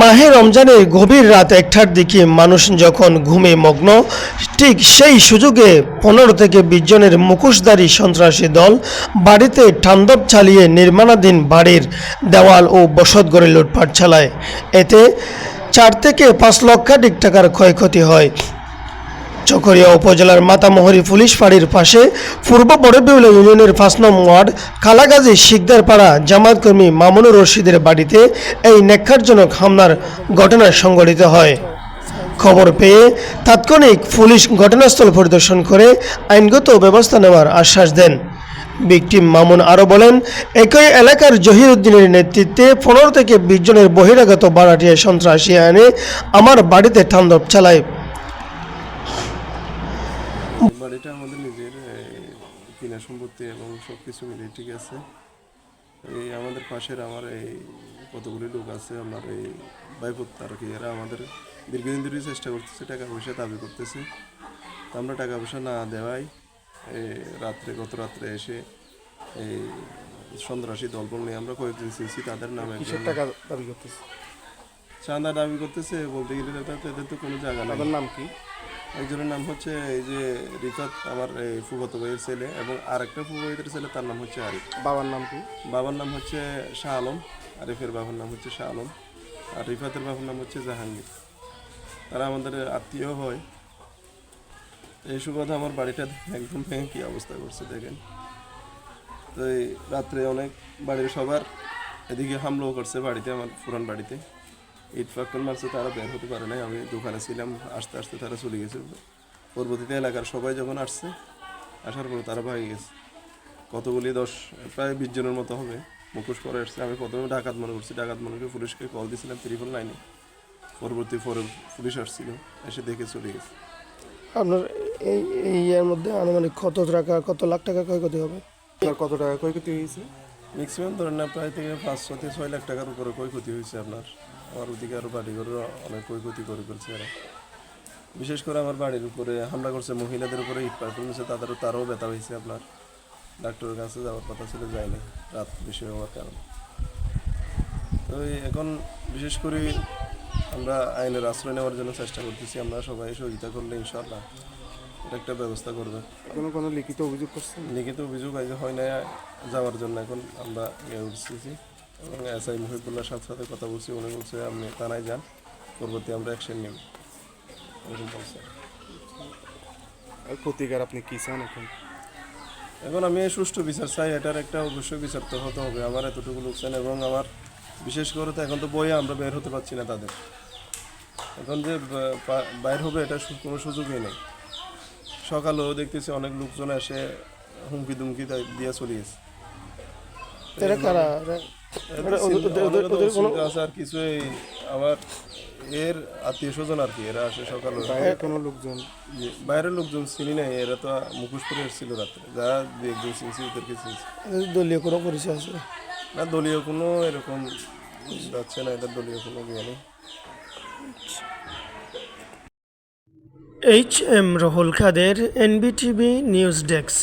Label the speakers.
Speaker 1: মাহে রমজানের গভীর রাত একটার দিকে মানুষ যখন ঘুমে মগ্ন, ঠিক সেই সুযোগে পনেরো থেকে বিশ জনের মুখোশধারী সন্ত্রাসী দল বাড়িতে ঠান্ডব চালিয়ে নির্মাণাধীন বাড়ির দেওয়াল ও বসতঘরে লুটপাট চালায়। এতে চার থেকে পাঁচ লক্ষাধিক টাকার ক্ষয়ক্ষতি হয়। চকরিয়া উপজেলার মাতামহরি পুলিশ ফাঁড়ির পাশে পূর্ব বড়বিউলা ইউনিয়নের পাঁচ নং ওয়ার্ড কালাগাজী শিকদারপাড়া জামাত কর্মী মামুনুর রশিদের বাড়িতে এই নেক্ষারজনক হামলার ঘটনা সংঘটিত হয়। খবর পেয়ে তাৎক্ষণিক পুলিশ ঘটনাস্থল পরিদর্শন করে আইনগত ব্যবস্থা নেওয়ার আশ্বাস দেন। বিকটিম মামুন আরও বলেন, একই এলাকার জহিরুদ্দিনের নেতৃত্বে পনেরো থেকে বিশ জনের বহিরাগত বাড়াটিয়া সন্ত্রাসী আনে আমার বাড়িতে ঠান্ডব চালায়
Speaker 2: বাড়িটা আমাদের নিজের কিনা সম্পত্তি এবং সব কিছু মিলিয়ে ঠিক আছে। এই আমাদের পাশের আমার এই কতগুলি লোক আছে আমার এই বাইপত্তা আর কি এরা আমাদের দীর্ঘদিন ধরে চেষ্টা করতেছে টাকা পয়সা দাবি করতেছে। তো আমরা টাকা পয়সা না দেওয়াই এই রাত্রে গত রাত্রে এসে এই সন্ত্রাসী দলবল নিয়ে আমরা কয়েকদিন চেয়েছি তাদের নামে
Speaker 3: টাকা দাবি করতেছে?
Speaker 2: চাঁদা দাবি করতেছে বলতে গেলে তো এদের তো কোনো জায়গা নাই।
Speaker 3: তাদের নাম কি?
Speaker 2: একজনের নাম হচ্ছে এই যে রিফাত আমার এই ফুফাতো ভাইয়ের ছেলে এবং আরেকটা ফুফাইদের ছেলে তার নাম হচ্ছে আরিফ।
Speaker 3: বাবার নাম কি?
Speaker 2: বাবার নাম হচ্ছে শাহ আলম আরিফের বাবার নাম হচ্ছে শাহ আলম আর রিফাতের বাবার নাম হচ্ছে জাহাঙ্গীর। তারা আমাদের আত্মীয় হয়। এই সুবাদে আমার বাড়িটা একদম ভেঙে কী অবস্থা করছে দেখেন। তো এই রাত্রে অনেক বাড়ির সবার এদিকে হামলাও করছে বাড়িতে আমার পুরান বাড়িতে। ইট ফাক্কন মারছে তারা বের হতে পারে নাই। আমি দোকানে ছিলাম আস্তে আস্তে তারা চলে গেছে। পরবর্তীতে এলাকার সবাই যখন আসছে আসার পরে তারা ভাগে গেছে। কতগুলি দশ প্রায় বিশ জনের মতো হবে মুখোশ পরে আসছে। আমি প্রথমে ডাকাত মনে করছি ডাকাত মনে করে পুলিশকে কল দিয়েছিলাম ত্রিপল লাইনে পরবর্তী পরে পুলিশ আসছিল এসে দেখে চলে গেছে।
Speaker 1: আপনার এই এই ইয়ের মধ্যে আনুমানিক কত টাকা কত লাখ টাকা ক্ষয়ক্ষতি হবে?
Speaker 3: আপনার কত টাকা ক্ষয়ক্ষতি হয়েছে?
Speaker 2: ম্যাক্সিমাম ধরেন না প্রায় থেকে পাঁচশো থেকে ছয় লাখ টাকার উপরে ক্ষয়ক্ষতি হয়েছে আপনার। আমার ওদিকে আরও বাড়িঘরও অনেক ক্ষয়ক্ষতি করে ফেলছে এরা। বিশেষ করে আমার বাড়ির উপরে হামলা করছে মহিলাদের উপরে ইট পার করেছে তাদেরও তারও ব্যথা হয়েছে আপনার। ডাক্তারের কাছে যাওয়ার কথা ছিল যায়নি রাত বেশি হওয়ার কারণে। তো এখন বিশেষ করে আমরা আইনের আশ্রয় নেওয়ার জন্য চেষ্টা করতেছি আমরা সবাই সহযোগিতা করলে ইনশাল্লাহ এটা একটা ব্যবস্থা করবে।
Speaker 3: কোনো কোনো লিখিত অভিযোগ করছেন?
Speaker 2: লিখিত অভিযোগ আজ হয় না যাওয়ার জন্য এখন আমরা ইয়ে উঠতেছি এবং এস আই মহিবুল্লার সাথে সাথে কথা বলছি উনি বলছে আপনি থানায় যান পরবর্তী আমরা অ্যাকশন নিব। এরকম বলছে।
Speaker 3: প্রতিকার আপনি কি চান এখন?
Speaker 2: এখন আমি সুষ্ঠু বিচার চাই এটার একটা অবশ্যই বিচার তো হতে হবে আমার এতটুকু লোকসান এবং আমার বিশেষ করে তো এখন তো বইয়ে আমরা বের হতে পারছি না তাদের। এখন যে বাইর হবে এটা কোনো সুযোগই নেই। সকালেও দেখতেছি অনেক লোকজন এসে হুমকি দুমকি দিয়ে চলে আছে আর কিছু এই এর আত্মীয় স্বজন আর কি এরা আসে সকালে।
Speaker 3: কোনো লোকজন?
Speaker 2: বাইরের লোকজন চিনি নাই এরা তো মুখোশ পরে এসেছিল রাত্রে। যারা দু একজন চিনছি ওদেরকে চিনছি।
Speaker 1: দলীয় কোনো পরিচয় আছে?
Speaker 2: না দলীয় কোনো এরকম যাচ্ছে না দলীয় কোনো ইয়ে নেই।
Speaker 1: এইচ এম রহুল খাদের এনবিটিভি নিউজ ডেস্ক।